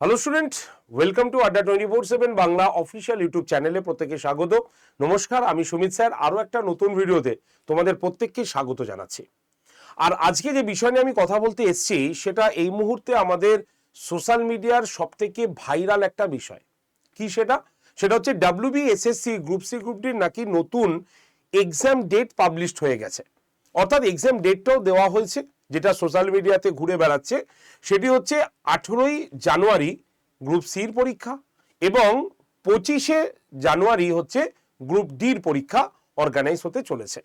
Hello student welcome to Adda twenty four seven Bangla official YouTube চ্যানেলে প্রত্যেকে স্বাগত। নমস্কার, আমি সুমিত স্যার। আরও একটা নতুন ভিডিওতে তোমাদের প্রত্যেককে স্বাগত জানাচ্ছি। আর আজকে যে বিষয় নিয়ে আমি কথা বলতে এসেছি, সেটা এই মুহূর্তে আমাদের সোশ্যাল মিডিয়ার সব থেকে ভাইরাল একটা বিষয়। কি সেটা? সেটা হচ্ছে WB SSC group C group ডির নাকি নতুন এক্সাম ডেট পাবলিশড হয়ে গেছে। অর্থাৎ এক্সাম ডেটটাও দেওয়া হয়েছে। যেটা সোশ্যাল মিডিয়াতে ঘুরে বেড়াচ্ছে, সেটি হচ্ছে আঠেরোই জানুয়ারি গ্রুপ সির পরীক্ষা এবং পঁচিশে জানুয়ারি হচ্ছে গ্রুপ ডির পরীক্ষা অর্গানাইজ হতে চলেছে।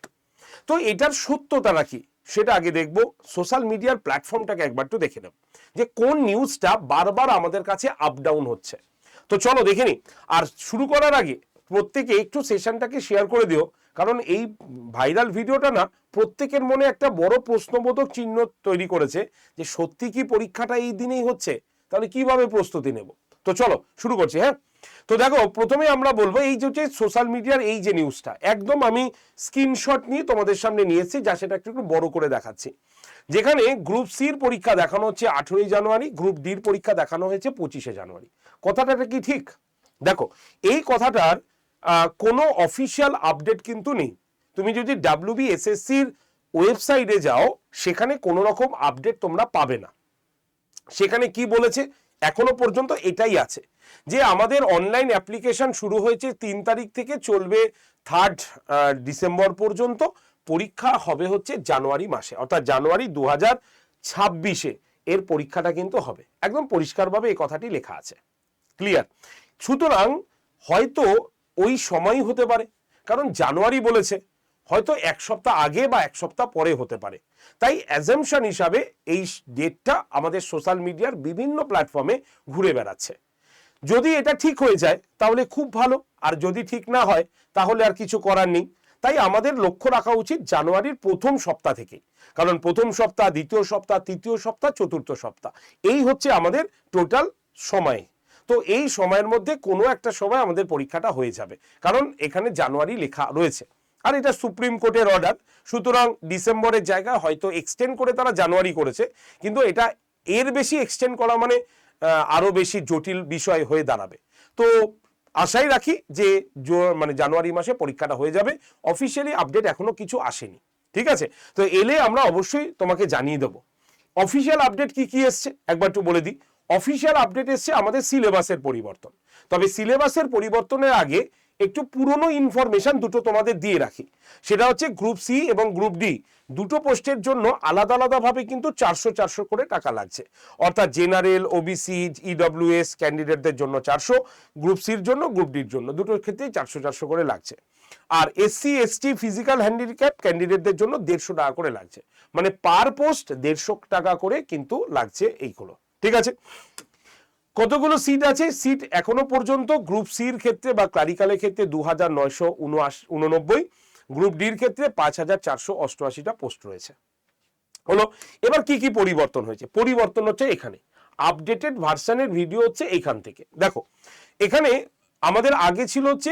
তো এটার সত্যতা নাকি সেটা আগে দেখব। সোশ্যাল মিডিয়ার প্ল্যাটফর্মটাকে একবার একটু দেখে নেব যে কোন নিউজটা বারবার আমাদের কাছে আপ ডাউন হচ্ছে। তো চলো দেখে নি আর শুরু করার আগে প্রত্যেকে একটু সেশনটাকে শেয়ার করে দিও। কারণ এই ভাইরাল ভিডিওটা না, প্রত্যেকের মনে একটা বড় প্রশ্নবোধক চিহ্ন তৈরি করেছে যে, সত্যি কি পরীক্ষাটা এই দিনেই হচ্ছে? তাহলে কীভাবে প্রস্তুতি নেব? তো চলো, শুরু করছি হ্যাঁ? তো দেখো, প্রথমে আমরা বলব এই যে হচ্ছে সোশ্যাল মিডিয়ার এই যে নিউজটা একদম আমি স্ক্রিনশট নিয়ে তোমাদের সামনে নিয়েছি যা সেটা একটু বড় করে দেখাচ্ছি। যেখানে গ্রুপ সির পরীক্ষা দেখানো হচ্ছে আঠেরোই জানুয়ারি গ্রুপ ডির পরীক্ষা দেখানো হয়েছে পঁচিশে জানুয়ারি। কথাটা কি ঠিক? দেখো, এই কথাটার কোনো অফিসিয়াল আপডেট কিন্তু নেই। তুমি যদি ডাব্লিউবি এসএসসির ওয়েবসাইটে যাও, সেখানে কোনো রকম আপডেট তোমরা পাবে না। সেখানে কি বলেছে? এখনও পর্যন্ত এটাই আছে যে আমাদের অনলাইন অ্যাপ্লিকেশন শুরু হয়েছে তিন তারিখ থেকে চলবে থার্ড ডিসেম্বর পর্যন্ত। পরীক্ষা হবে হচ্ছে জানুয়ারি মাসে, অর্থাৎ জানুয়ারি দু হাজার ছাব্বিশে। এর পরীক্ষাটা কিন্তু হবে। একদম পরিষ্কারভাবে এই কথাটি লেখা আছে। ক্লিয়ার সুতরাং হয়তো ওই সময়ই হতে পারে। কারণ জানুয়ারি বলেছে, হয়তো এক সপ্তাহ আগে বা এক সপ্তাহ পরে হতে পারে। তাই অ্যাজামশন হিসাবে এই ডেটটা আমাদের সোশ্যাল মিডিয়ার বিভিন্ন প্ল্যাটফর্মে ঘুরে বেড়াচ্ছে। যদি এটা ঠিক হয়ে যায়, তাহলে খুব ভালো। আর যদি ঠিক না হয়, তাহলে আর কিছু করার নেই। তাই আমাদের লক্ষ্য রাখা উচিত জানুয়ারির প্রথম সপ্তাহ থেকে। কারণ প্রথম সপ্তাহ, দ্বিতীয় সপ্তাহ, তৃতীয় সপ্তাহ, চতুর্থ সপ্তাহ। এই হচ্ছে আমাদের টোটাল সময়। তো এই সময়ের মধ্যে কোনো একটা সময় আমাদের পরীক্ষাটা হয়ে যাবে। কারণ এখানে জানুয়ারি লেখা রয়েছে। আর এটা সুপ্রিম কোর্টের অর্ডার। সুতরাং ডিসেম্বরের জায়গায় হয়তো এক্সটেন্ড করে তারা জানুয়ারি করেছে। কিন্তু এটা এর বেশি এক্সটেন্ড করা মানে আহ, আরও বেশি জটিল বিষয় হয়ে দাঁড়াবে। তো আশাই রাখি যে মানে জানুয়ারি মাসে পরীক্ষাটা হয়ে যাবে। অফিসিয়ালি আপডেট এখনও কিছু আসেনি। ঠিক আছে? তো এলে আমরা অবশ্যই তোমাকে জানিয়ে দেবো। অফিসিয়াল আপডেট কি কি এসছে? একবার একটু বলে দিই। অফিসিয়াল আপডেট এসছে আমাদের সিলেবাসের পরিবর্তন। তবে সিলেবাসের পরিবর্তনের আগে একটু পুরনো ইনফরমেশন দুটো তোমাদের দিয়ে রাখি। সেটা হচ্ছে গ্রুপ সি এবং গ্রুপ ডি দুটো পোস্টের জন্য আলাদা আলাদাভাবে কিন্তু চারশো চারশো করে টাকা লাগছে। অর্থাৎ জেনারেল ওবিসি ইডব্লিউএস ক্যান্ডিডেটদের জন্য চারশো গ্রুপ সির জন্য গ্রুপ ডির জন্য। দুটোর ক্ষেত্রেই চারশো চারশো করে লাগছে। আর এসসি এসটি ফিজিক্যাল হ্যান্ডিক্যাপ ক্যান্ডিডেটদের জন্য দেড়শো টাকা করে লাগছে। মানে পার পোস্ট দেড়শো টাকা করে কিন্তু লাগছে এইগুলো। ঠিক আছে? কতগুলো সিট আছে? সিট এখনও পর্যন্ত গ্রুপ সির ক্ষেত্রে বা ক্লারিক্যালের ক্ষেত্রে দু হাজার নয়শো উননব্বই গ্রুপ ডির ক্ষেত্রে পাঁচ হাজার চারশো অষ্টআশিটা পোস্ট রয়েছে। হলো, এবার কি কি পরিবর্তন হয়েছে? পরিবর্তন হচ্ছে এখানে। আপডেটেড ভার্সনের ভিডিও হচ্ছে এখান থেকে। দেখো, এখানে আমাদের আগে ছিল হচ্ছে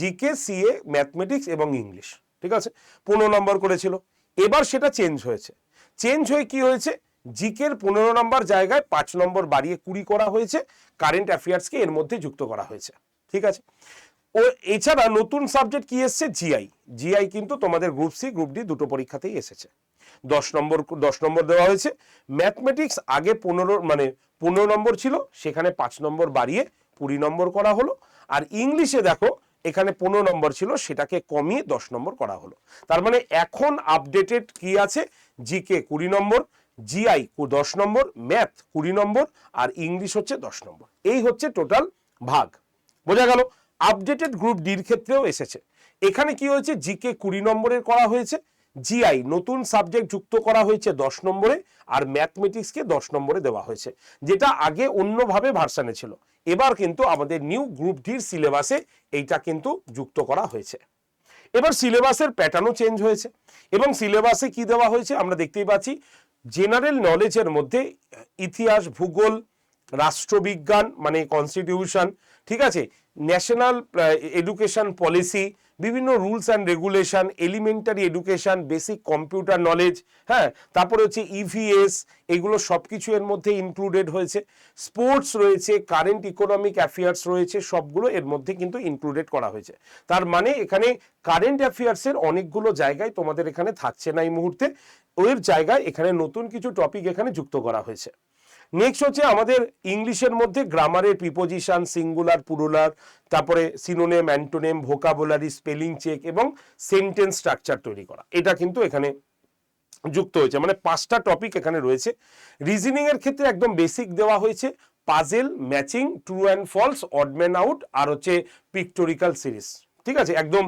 জিকে সিএ ম্যাথমেটিক্স এবং ইংলিশ ঠিক আছে? পনেরো নম্বর করেছিল। এবার সেটা চেঞ্জ হয়েছে। চেঞ্জ হয়ে কি হয়েছে? জিকের পনেরো নম্বর জায়গায় পাঁচ নম্বর বাড়িয়ে কুড়ি করা হয়েছে কারেন্ট অ্যাফেয়ার্সকে এর মধ্যে যুক্ত করা হয়েছে, ঠিক আছে? ও, এছাড়া নতুন সাবজেক্ট কি এসছে? জিআই জিআই কিন্তু তোমাদের গ্রুপ সি গ্রুপ ডি দুটো পরীক্ষাতেই এসেছে। দশ নম্বর দশ নম্বর দেওয়া হয়েছে ম্যাথমেটিক্স আগে পনেরো মানে পনেরো নম্বর ছিল, সেখানে পাঁচ নম্বর বাড়িয়ে কুড়ি নম্বর করা হলো, আর ইংলিশে দেখো এখানে পনেরো নম্বর ছিল, সেটাকে কমিয়ে দশ নম্বর করা হলো। তার মানে এখন আপডেটেড কি আছে? জিকে কুড়ি নম্বর জিআই দশ নম্বর ম্যাথ কুড়ি নম্বর আর ইংলিশ হচ্ছে দশ নম্বর। এই হচ্ছে টোটাল ভাগ। বোঝা গেল? আপডেটেড গ্রুপ ডির ক্ষেত্রেও এসেছে। এখানে কি হয়েছে? জিকে কুড়ি নম্বরের করা হয়েছে। জিআই নতুন সাবজেক্ট যুক্ত করা হয়েছে দশ নম্বরে আর ম্যাথমেটিক্সকে দশ নম্বরে দেওয়া হয়েছে, যেটা আগে অন্যভাবে ভার্সানে ছিল। এবার কিন্তু আমাদের নিউ গ্রুপ ডির সিলেবাসে এইটা কিন্তু যুক্ত করা হয়েছে। এবার সিলেবাসের প্যাটার্নও চেঞ্জ হয়েছে। এবং সিলেবাসে কি দেওয়া হয়েছে? আমরা দেখতেই পাচ্ছি জেনারেল নলেজের মধ্যে ইতিহাস ভূগোল রাষ্ট্রবিজ্ঞান মানে কনস্টিটিউশন ঠিক আছে? ন্যাশনাল এডুকেশন পলিসি বিভিন্ন rules and regulation elementary education basic computer knowledge হ্যাঁ? তারপরে হচ্ছে ইভিএস এগুলো সব কিছু এর মধ্যে ইনক্লুডেড হয়েছে। স্পোর্টস রয়েছে কারেন্ট ইকোনমিক অ্যাফেয়ার্স রয়েছে, সবগুলো এর মধ্যে কিন্তু ইনক্লুডেড করা হয়েছে। তার মানে এখানে কারেন্ট অ্যাফেয়ার্সের অনেকগুলো জায়গায় তোমাদের এখানে থাকছে না এই মুহূর্তে। ওর জায়গায় এখানে নতুন কিছু টপিক এখানে যুক্ত করা হয়েছে। নেক্সট হচ্ছে আমাদের ইংলিশের মধ্যে গ্রামারের প্রিপোজিশন সিঙ্গুলার পুরুলার তারপরে synonym antonym vocabulary spelling check এবং সেন্টেন্স স্ট্রাকচার তৈরি করা। এটা কিন্তু এখানে যুক্ত হয়েছে। মানে পাঁচটা টপিক এখানে রয়েছে। রিজনিং এর ক্ষেত্রে একদম বেসিক দেওয়া হয়েছে। Puzzle matching true and false odd man out আর হচ্ছে পিক্টোরিক্যাল সিরিজ ঠিক আছে? একদম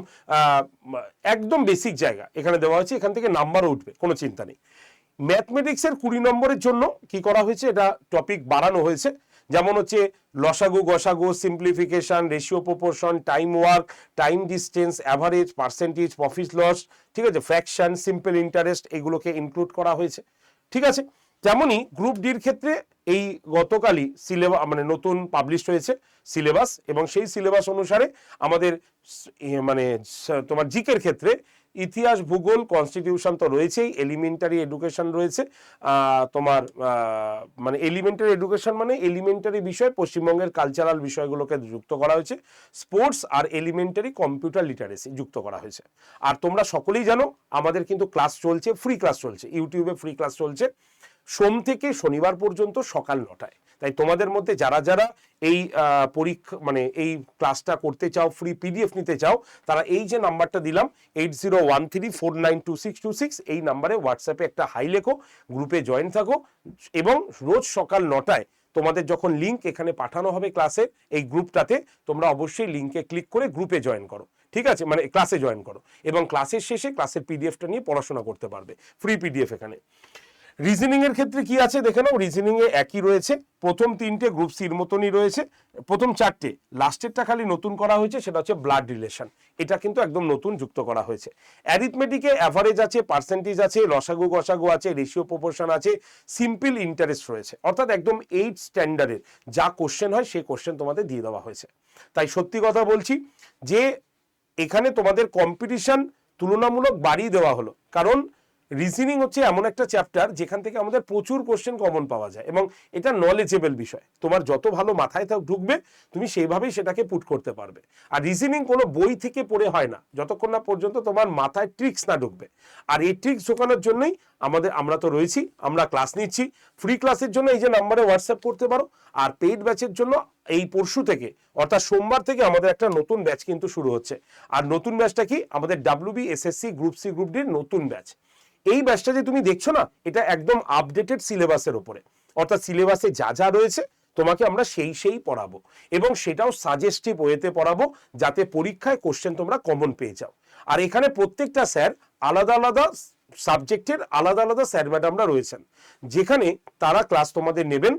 একদম বেসিক জায়গা এখানে দেওয়া হয়েছে। এখান থেকে নাম্বারও উঠবে, কোনো চিন্তা নেই। ম্যাথমেটিক্সের কুড়ি নম্বরের জন্য কি করা হয়েছে? এটা টপিক বাড়ানো হয়েছে। যেমন হচ্ছে লসাগু, গসাগু simplification ratio proportion time work time distance average percentage profit loss ঠিক আছে? ফ্র্যাকশন সিম্পল ইন্টারেস্ট এগুলোকে ইনক্লুড করা হয়েছে। ঠিক আছে? তেমনই গ্রুপ ডির ক্ষেত্রে এই গতকালই সিলেবাস মানে নতুন পাবলিশ হয়েছে সিলেবাস এবং সেই সিলেবাস অনুসারে আমাদের মানে তোমার জিকের ক্ষেত্রে ইতিহাস ভূগোল কনস্টিটিউশন তো রয়েছেই এলিমেন্টারি এডুকেশন রয়েছে। তোমার মানে এলিমেন্টারি এডুকেশন মানে এলিমেন্টারি বিষয়, পশ্চিমবঙ্গের কালচারাল বিষয়গুলোকে যুক্ত করা হয়েছে। স্পোর্টস আর এলিমেন্টারি কম্পিউটার লিটারেসি যুক্ত করা হয়েছে। আর তোমরা সকলেই জানো, আমাদের কিন্তু ক্লাস চলছে ফ্রি ক্লাস চলছে, ইউটিউবে ফ্রি ক্লাস চলছে। সোম থেকে শনিবার পর্যন্ত সকাল নটায়। তাই তোমাদের মধ্যে যারা যারা এই পরীক্ষা মানে এই ক্লাসটা করতে চাও ফ্রি পিডিএফ নিতে চাও, তারা এই যে নাম্বারটা দিলাম eight zero one three four nine two six two six এই নাম্বারে হোয়াটসঅ্যাপে একটা হাই লেখো গ্রুপে জয়েন থাকো, এবং রোজ সকাল নটায় তোমাদের যখন লিঙ্ক এখানে পাঠানো হবে ক্লাসে এই গ্রুপটাতে তোমরা অবশ্যই লিংকে ক্লিক করে গ্রুপে জয়েন করো, ঠিক আছে? মানে ক্লাসে জয়েন করো, এবং ক্লাসের শেষে ক্লাসের পিডিএফটা নিয়ে পড়াশোনা করতে পারবে ফ্রি পিডিএফ এখানে। রিজনিং এর ক্ষেত্রে কি আছে? দেখে নাও রিজনিং এ একই রয়েছে। প্রথম তিনটে গ্রুপ সির মতনই রয়েছে। প্রথম চারটে লাস্টেরটা খালি নতুন করা হয়েছে, সেটা হচ্ছে ব্লাড রিলেশন এটা কিন্তু একদম নতুন যুক্ত করা হয়েছে। অ্যারিথমেটিকে অ্যাভারেজ আছে পার্সেন্টেজ আছে লসাগু গসাগু আছে রেশিও প্রপোর্শন আছে সিম্পল ইন্টারেস্ট রয়েছে। অর্থাৎ একদম এইট স্ট্যান্ডার্ডের যা কোশ্চেন হয় সেই কোশ্চেন তোমাদের দিয়ে দেওয়া হয়েছে। তাই সত্যি কথা বলছি, যে এখানে তোমাদের কম্পিটিশন তুলনামূলক বাড়িয়ে দেওয়া হলো। কারণ রিজনিং হচ্ছে এমন একটা চ্যাপ্টার যেখান থেকে আমাদের প্রচুর কোশ্চেন কমন পাওয়া যায় এবং এটা নলেজেবল বিষয়। তোমার যত ভালো মাথায় থাক ঢুকবে, তুমি সেইভাবেই সেটাকে পুট করতে পারবে। আর রিজনিং কোনো বই থেকে পড়ে হয় না। যতক্ষণ না পর্যন্ত তোমার মাথায় ট্রিক্স না ঢুকবে। আর এই ট্রিক্স ঢোকানোর জন্যই আমাদের, আমরা তো রয়েছি, আমরা ক্লাস নিচ্ছি। ফ্রি ক্লাসের জন্য এই যে নাম্বারে হোয়াটসঅ্যাপ করতে পারো। আর পেইড ব্যাচের জন্য এই পরশু থেকে, অর্থাৎ সোমবার থেকে আমাদের একটা নতুন ব্যাচ কিন্তু শুরু হচ্ছে। আর নতুন ব্যাচটা কি? আমাদের WB SSC group C group ডির নতুন ব্যাচ এই ব্যাচটা যে তুমি দেখছ না, এটা একদম আপডেটেড সিলেবাসের উপরে। অর্থাৎ সিলেবাসে যা যা রয়েছে, তোমাকে আমরা সেই সেই পড়াবো। এবং সেটাও সাজেস্টিভ ওয়েতে পড়াবো, যাতে পরীক্ষায় কোশ্চেন তোমরা কমন পেয়ে যাও। আর এখানে প্রত্যেকটা স্যার আলাদা আলাদা সাবজেক্টের আলাদা আলাদা স্যার ম্যাডামরা রয়েছেন। যেখানে তারা ক্লাস তোমাদের নেবেন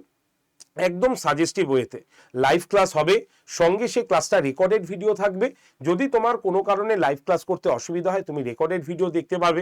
একদম সাজেস্টিভ ওয়েতে লাইভ ক্লাস হবে, সঙ্গে সেই ক্লাসটা রেকর্ডেড ভিডিও থাকবে। যদি তোমার কোনো কারণে লাইভ ক্লাস করতে অসুবিধা হয়, তুমি রেকর্ডেড ভিডিও দেখতে পাবে।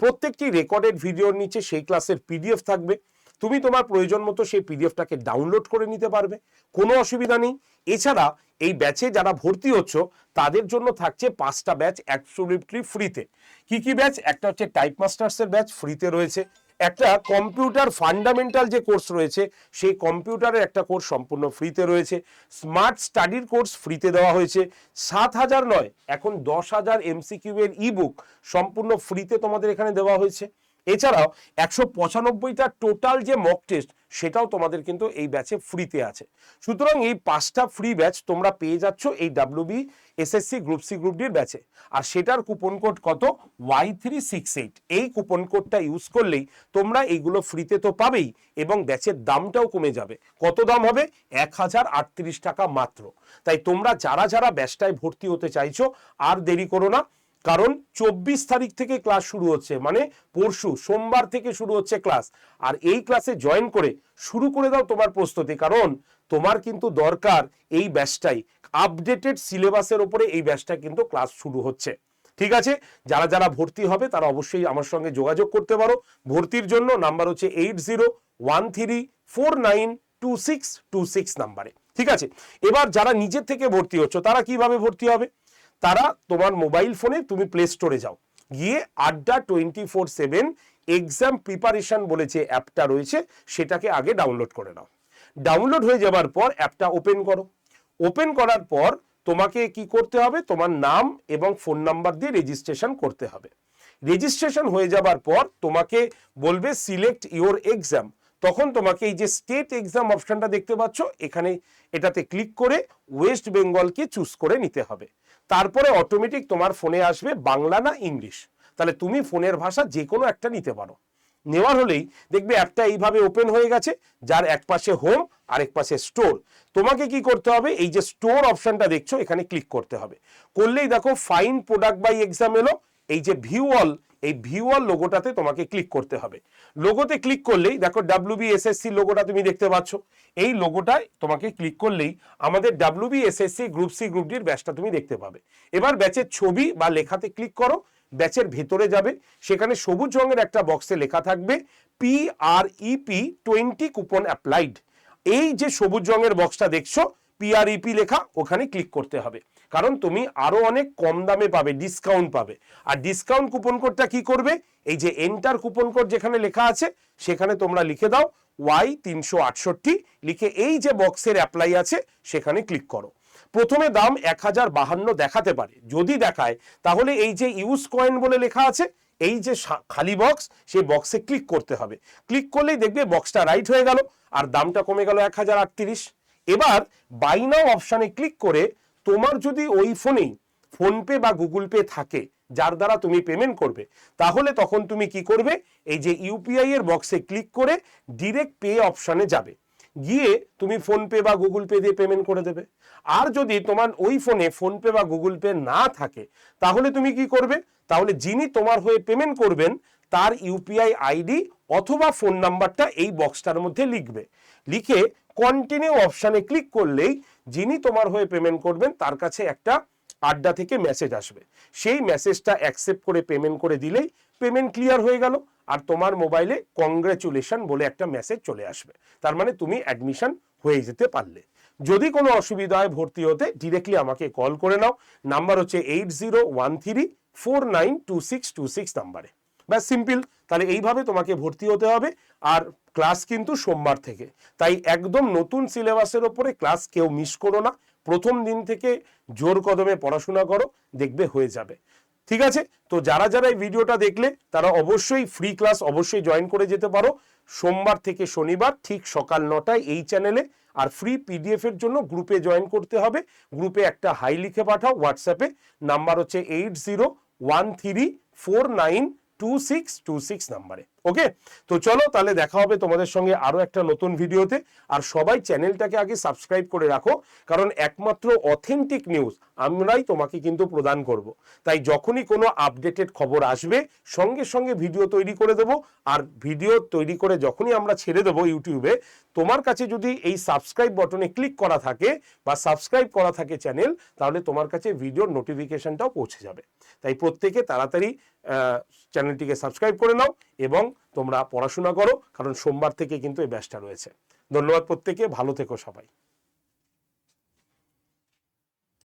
প্রত্যেকটি রেকর্ডেড ভিডিওর নিচে সেই ক্লাসের পিডিএফ থাকবে। তুমি তোমার প্রয়োজন মতো সেই পিডিএফটাকে ডাউনলোড করে নিতে পারবে। কোনো অসুবিধা নেই। এছাড়া এই ব্যাচে যারা ভর্তি হচ্ছ, তাদের জন্য থাকছে পাঁচটা ব্যাচ অ্যাবসলিউটলি ফ্রিতে কি কি ব্যাচ একটা হচ্ছে টাইপ মাস্টার্সের ব্যাচ ফ্রিতে রয়েছে। একটা কম্পিউটার ফান্ডামেন্টাল যে কোর্স রয়েছে, সেই কম্পিউটারের একটা কোর্স সম্পূর্ণ ফ্রিতে রয়েছে। স্মার্ট স্টাডির কোর্স ফ্রিতে দেওয়া হয়েছে। সাত হাজার নয়, এখন দশ হাজার এমসিকিউ এর ই বুক সম্পূর্ণ ফ্রিতে তোমাদের এখানে দেওয়া হয়েছে। এছাড়াও একশো পঁচানব্বইটা টোটাল যে মক টেস্ট সেটাও তোমাদের কিন্তু এই ব্যাচে ফ্রিতে আছে। সুতরাং এই পাঁচটা ফ্রি ব্যাচ তোমরা পেয়ে যাচ্ছ এই WB SSC group C group ডির ব্যাচে আর সেটার কুপন কোড কত? ওয়াই থ্রি সিক্স এইট এই কুপন কোডটা ইউজ করলেই তোমরা এইগুলো ফ্রিতে তো পাবেই এবং ব্যাচের দামটাও কমে যাবে। কত দাম হবে? এক হাজার আটত্রিশ টাকা মাত্র। তাই তোমরা যারা যারা ব্যাচটায় ভর্তি হতে চাইছো, আর দেরি করো না কারণ চব্বিশ তারিখ থেকে ক্লাস শুরু হচ্ছে মানে পরশু, সোমবার থেকে শুরু হচ্ছে ক্লাস। আর এই ক্লাসে জয়েন করে শুরু করে দাও তোমার প্রস্তুতি, কারণ তোমার কিন্তু দরকার এই ব্যাচটাই আপডেটেড সিলেবাসের ওপরে এই ব্যাচটা কিন্তু ক্লাস শুরু হচ্ছে। ঠিক আছে? যারা যারা ভর্তি হবে, তারা অবশ্যই আমার সঙ্গে যোগাযোগ করতে পারো। ভর্তির জন্য নাম্বার হচ্ছে eight zero one three four nine two six two six নাম্বারে ঠিক আছে? এবার যারা নিজের থেকে ভর্তি হচ্ছ, তারা কীভাবে ভর্তি হবে? তারা তোমার মোবাইল ফোনে তুমি প্লে স্টোরে যাও। গিয়ে Adda twenty four seven exam preparation বলে যে অ্যাপটা রয়েছে, সেটাকে আগে ডাউনলোড করে নাও। ডাউনলোড হয়ে যাবার পর অ্যাপটা ওপেন করো। ওপেন করার পর তোমাকে কি করতে হবে? তোমার নাম এবং ফোন নাম্বার দিয়ে রেজিস্ট্রেশন করতে হবে। রেজিস্ট্রেশন হয়ে যাবার পর তোমাকে বলবে সিলেক্ট ইওর এক্সাম তখন তোমাকে এই যে স্টেট এক্সাম অপশনটা দেখতে পাচ্ছ, এখানে এটাতে ক্লিক করে ওয়েস্ট বেঙ্গলকে চুজ করে নিতে হবে। তারপরে অটোমেটিক তোমার ফোনে আসবে বাংলা না ইংলিশ তাহলে তুমি ফোনের ভাষা যে কোনো একটা নিতে পারো। নেওয়ার হলেই দেখবে অ্যাপটা এইভাবে ওপেন হয়ে গেছে, যার এক পাশে হোম আর এক পাশে স্টোর তোমাকে কি করতে হবে? এই যে স্টোর অপশানটা দেখছ, এখানে ক্লিক করতে হবে। করলেই দেখো ফাইন প্রোডাক্ট বাই এক্সাম এলো, এই যে ভিউ অল এই অল লোগোটাতে তোমাকে ক্লিক করতে হবে। লোগোতে ক্লিক করলেই দেখো ডাব্লিউবি এসএসসি লোগোটা তুমি দেখতে পাচ্ছ। এই লোগোটায় তোমাকে ক্লিক করলেই আমাদের WB SSC group C group ডির ব্যাচটা তুমি দেখতে পাবে। এবার ব্যাচের ছবি বা লেখাতে ক্লিক করো ব্যাচের ভেতরে যাবে। সেখানে সবুজ রঙের একটা বক্সে লেখা থাকবে P R EP twenty coupon applied এই যে সবুজ রঙের বক্সটা দেখছ পিআরইপি লেখা, ওখানে ক্লিক করতে হবে। কারণ তুমি আরও অনেক কম দামে পাবে ডিসকাউন্ট পাবে। আর ডিসকাউন্ট কুপন কোডটা কি করবে? এই যে এন্টার কুপন কোড যেখানে লেখা আছে, সেখানে তোমরা লিখে দাও ওয়াই তিনশো আটষট্টি, লিখে এই যে বক্সের অ্যাপ্লাই আছে, সেখানে ক্লিক করো। প্রথমে দাম এক হাজার বাহান্ন দেখাতে পারে। যদি দেখায়, তাহলে এই যে ইউজ কয়েন বলে লেখা আছে, এই যে খালি বক্স সেই বক্সে ক্লিক করতে হবে। ক্লিক করলেই দেখবে বক্সটা রাইট হয়ে গেল, আর দামটা কমে গেল এক হাজার আটত্রিশ। এবার বাই নাও অপশানে ক্লিক করে তোমার যদি ওই ফোনেই ফোনপে বা গুগল পে থাকে, যার দ্বারা তুমি পেমেন্ট করবে, তাহলে তখন তুমি কি করবে? এই যে ইউপিআই এর বক্সে ক্লিক করে ডিরেক্ট পে অপশানে যাবে। গিয়ে তুমি ফোনপে বা গুগল পে দিয়ে পেমেন্ট করে দেবে। আর যদি তোমার ওই ফোনে ফোনপে বা গুগল পে না থাকে, তাহলে তুমি কি করবে? তাহলে যিনি তোমার হয়ে পেমেন্ট করবেন, তার ইউপিআই আইডি অথবা ফোন নাম্বারটা এই বক্সটার মধ্যে লিখবে। লিখে কন্টিনিউ অপশানে ক্লিক করলেই যিনি তোমার হয়ে পেমেন্ট করবেন, তার কাছে একটা আড্ডা থেকে মেসেজ আসবে। সেই মেসেজটা অ্যাকসেপ্ট করে পেমেন্ট করে দিলেই পেমেন্ট ক্লিয়ার হয়ে গেল আর তোমার মোবাইলে কংগ্রেচুলেশন বলে একটা মেসেজ চলে আসবে। তার মানে তুমি অ্যাডমিশন হয়ে যেতে পারলে। যদি কোনো অসুবিধা হয় ভর্তি হতে ডিরেক্টলি আমাকে কল করে নাও। নাম্বার হচ্ছে eight zero one three four nine two six two six নাম্বারে ব্যাস সিম্পল তাহলে এইভাবে তোমাকে ভর্তি হতে হবে আর ক্লাস কিন্তু সোমবার থেকে। তাই একদম নতুন সিলেবাসের ওপরে ক্লাস কেউ মিস করো না। প্রথম দিন থেকে জোর কদমে পড়াশোনা করো, দেখবে হয়ে যাবে। ঠিক আছে? তো যারা যারা এই ভিডিওটা দেখলে, তারা অবশ্যই ফ্রি ক্লাস অবশ্যই জয়েন করে যেতে পারো। সোমবার থেকে শনিবার ঠিক সকাল নটায় এই চ্যানেলে আর ফ্রি পিডিএফ এর জন্য গ্রুপে জয়েন করতে হবে। গ্রুপে একটা হাই লিখে পাঠাও হোয়াটসঅ্যাপে নাম্বার হচ্ছে eight zero one three four nine two six two six নাম্বারে ওকে? তো চলো তাহলে দেখা হবে তোমাদের সঙ্গে আরও একটা নতুন ভিডিওতে। আর সবাই চ্যানেলটাকে আগে সাবস্ক্রাইব করে রাখো, কারণ একমাত্র অথেন্টিক নিউজ আমরাই তোমাকে কিন্তু প্রদান করব। তাই যখনই কোনো আপডেটেড খবর আসবে, সঙ্গে সঙ্গে ভিডিও তৈরি করে দেব। আর ভিডিও তৈরি করে যখনই আমরা ছেড়ে দেবো ইউটিউবে, তোমার কাছে যদি এই সাবস্ক্রাইব বটনে ক্লিক করা থাকে বা সাবস্ক্রাইব করা থাকে চ্যানেল তাহলে তোমার কাছে ভিডিওর নোটিফিকেশনটাও পৌঁছে যাবে। তাই প্রত্যেকে তাড়াতাড়ি চ্যানেলটিকে সাবস্ক্রাইব করে নাও এবং তোমরা পড়াশোনা করো, কারণ সোমবার থেকে কিন্তু এই ব্যাচটা রয়েছে। ধন্যবাদ প্রত্যেকে, ভালো থেকো সবাই।